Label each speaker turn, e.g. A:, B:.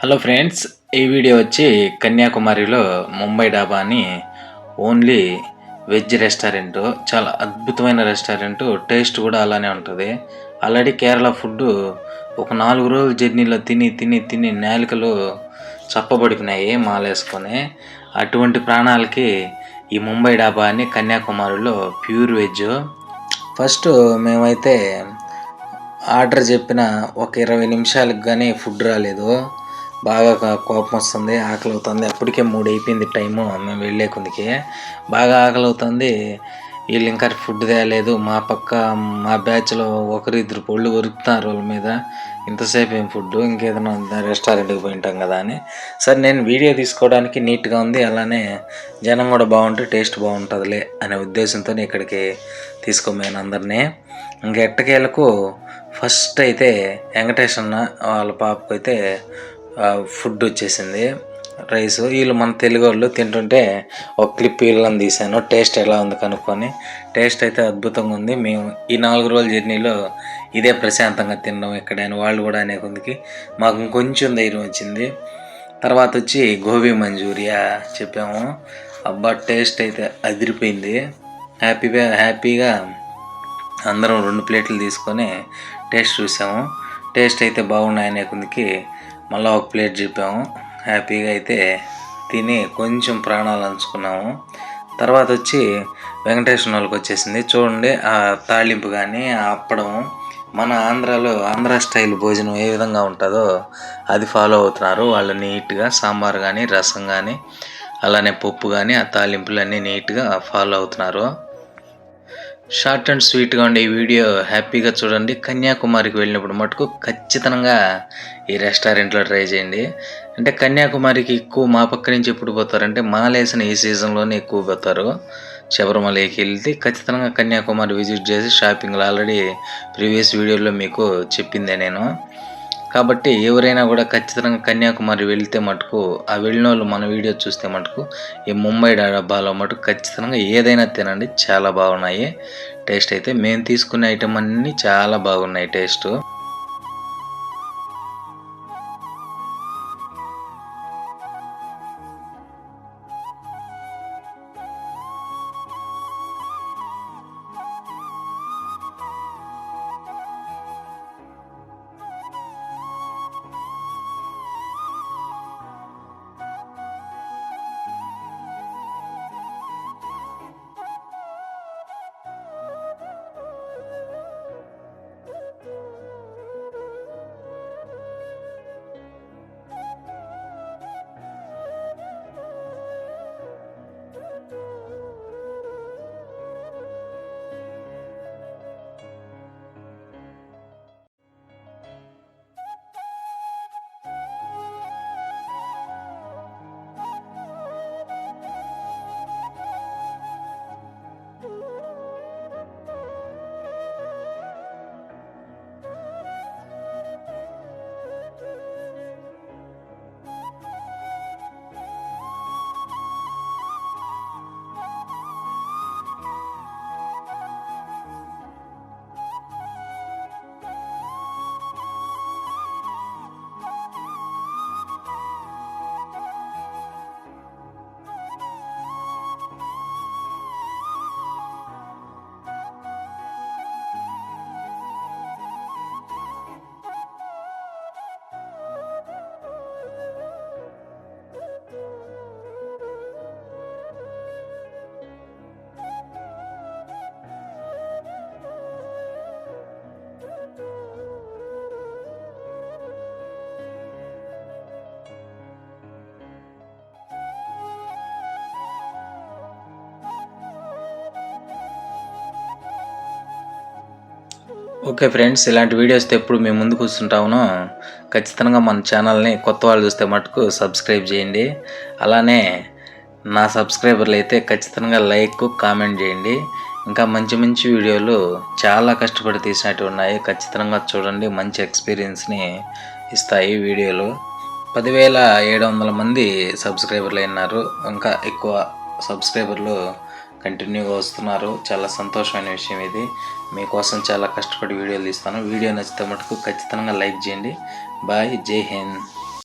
A: Hello friends ఈ video వచ్చి కన్యాకుమారిలో ముంబై డాబా అని ఓన్లీ వెజ్ రెస్టారెంట్ చాలా అద్భుతమైన రెస్టారెంట్ టేస్ట్ కూడా అలానే ఉంటుంది. ఆల్రెడీ కేరళ ఫుడ్ ఒక నాలుగు రోజుల జర్నీలో తిని తిని తిని నాలుకలు చప్పబడిపోయినాయి మాలేసుకొని. అటువంటి ప్రాణాలకి ఈ ముంబై డాబా అని కన్యాకుమారిలో ప్యూర్ వెజ్. ఫస్ట్ మేమైతే ఆర్డర్ చెప్పిన ఒక ఇరవై నిమిషాలకు కానీ ఫుడ్ రాలేదు. బాగా కోపం వస్తుంది ఆకలి అవుతుంది అప్పటికే మూడు అయిపోయింది టైము మేము వెళ్ళే కొందికి బాగా ఆకలి అవుతుంది వీళ్ళు ఇంకా ఫుడ్ తేలేదు. మా పక్క మా బ్యాచ్లో ఒకరు ఇద్దరు పొళ్ళు కొరుకుతున్నారు వాళ్ళ మీద. ఇంతసేపు ఏం ఫుడ్ ఇంకేదైనా రెస్టారెంట్కి పోయింటాం కదా అని. సరే నేను వీడియో తీసుకోవడానికి నీట్గా ఉంది. అలానే జనం కూడా బాగుంటే టేస్ట్ బాగుంటుందిలే అనే ఉద్దేశంతో ఇక్కడికి తీసుకోమేను అందరినీ. ఇంక ఎట్టకేలకు ఫస్ట్ అయితే వెంకటేష్ అన్న వాళ్ళ పాపకు అయితే ఫుడ్ వచ్చేసింది. రైస్ వీళ్ళు మన తెలుగు వాళ్ళు తింటుంటే ఒక క్లిప్ వీళ్ళని తీశాను. టేస్ట్ ఎలా ఉంది కనుక్కొని. టేస్ట్ అయితే అద్భుతంగా ఉంది. మేము ఈ నాలుగు రోజుల జర్నీలో ఇదే ప్రశాంతంగా తిన్నాం ఇక్కడ అని వాళ్ళు కూడా అనే కొందికి మాకు ఇంకొంచెం ధైర్యం వచ్చింది. తర్వాత వచ్చి గోబీ మంచూరియా చెప్పాము. అబ్బా టేస్ట్ అయితే అదిరిపోయింది. హ్యాపీగా హ్యాపీగా అందరం రెండు ప్లేట్లు తీసుకొని టేస్ట్ చూసాము. టేస్ట్ అయితే బాగున్నాయనే కొందికి మళ్ళీ ఒక ప్లేట్ చెప్పాము. హ్యాపీగా అయితే తిని కొంచెం ప్రాణాలు అంచుకున్నాము. తర్వాత వచ్చి వెంకటేశ్వర వాళ్ళకి వచ్చేసింది. చూడండి ఆ తాళింపు కానీ ఆ అప్పడం. మన ఆంధ్రాలో ఆంధ్ర స్టైల్ భోజనం ఏ విధంగా ఉంటుందో అది ఫాలో అవుతున్నారు. వాళ్ళు నీట్గా సాంబార్ కానీ రసం కానీ అలానే పప్పు కానీ ఆ తాలింపులన్నీ నీట్గా ఫాలో అవుతున్నారు. షార్ట్ అండ్ స్వీట్గా ఉండే ఈ వీడియో హ్యాపీగా చూడండి. కన్యాకుమారికి వెళ్ళినప్పుడు మటుకు ఖచ్చితంగా ఈ రెస్టారెంట్లో ట్రై చేయండి. అంటే కన్యాకుమారికి ఎక్కువ మా పక్క నుంచి ఎప్పుడు పోతారంటే మాలేసిన ఈ సీజన్లోనే ఎక్కువ పోతారు. శబరిమలకి వెళ్తే ఖచ్చితంగా కన్యాకుమారి విజిట్ చేసి షాపింగ్లో ఆల్రెడీ ప్రీవియస్ వీడియోలో మీకు చెప్పిందే నేను. కాబట్టి ఎవరైనా కూడా ఖచ్చితంగా కన్యాకుమారి వెళ్తే మటుకు ఆ వెళ్ళిన వాళ్ళు మన వీడియో చూస్తే మటుకు ఈ ముంబై డబ్బాలో మటుకు ఖచ్చితంగా ఏదైనా తినండి చాలా బాగున్నాయి. టేస్ట్ అయితే మేము తీసుకునే ఐటమ్ అన్నీ చాలా బాగున్నాయి టేస్ట్. ఓకే ఫ్రెండ్స్ ఇలాంటి వీడియోస్తో ఎప్పుడు మేము ముందుకు వస్తుంటామునో ఖచ్చితంగా మన ఛానల్ని కొత్త వాళ్ళు చూస్తే మటుకు సబ్స్క్రైబ్ చేయండి. అలానే నా సబ్స్క్రైబర్లు అయితే ఖచ్చితంగా లైక్ కామెంట్ చేయండి. ఇంకా మంచి మంచి వీడియోలు చాలా కష్టపడి తీసినట్టు ఉన్నాయి. ఖచ్చితంగా చూడండి మంచి ఎక్స్పీరియన్స్ని ఇస్తాయి వీడియోలు. పదివేల ఏడు వందల మంది సబ్స్క్రైబర్లు అయినారు. ఇంకా ఎక్కువ సబ్స్క్రైబర్లు కంటిన్యూగా వస్తున్నారు. చాలా సంతోషమైన విషయం ఇది. మీకోసం చాలా కష్టపడి వీడియోలు తీస్తాను. వీడియో నచ్చితే మటుకు ఖచ్చితంగా లైక్ చేయండి. బాయ్. జై హింద్.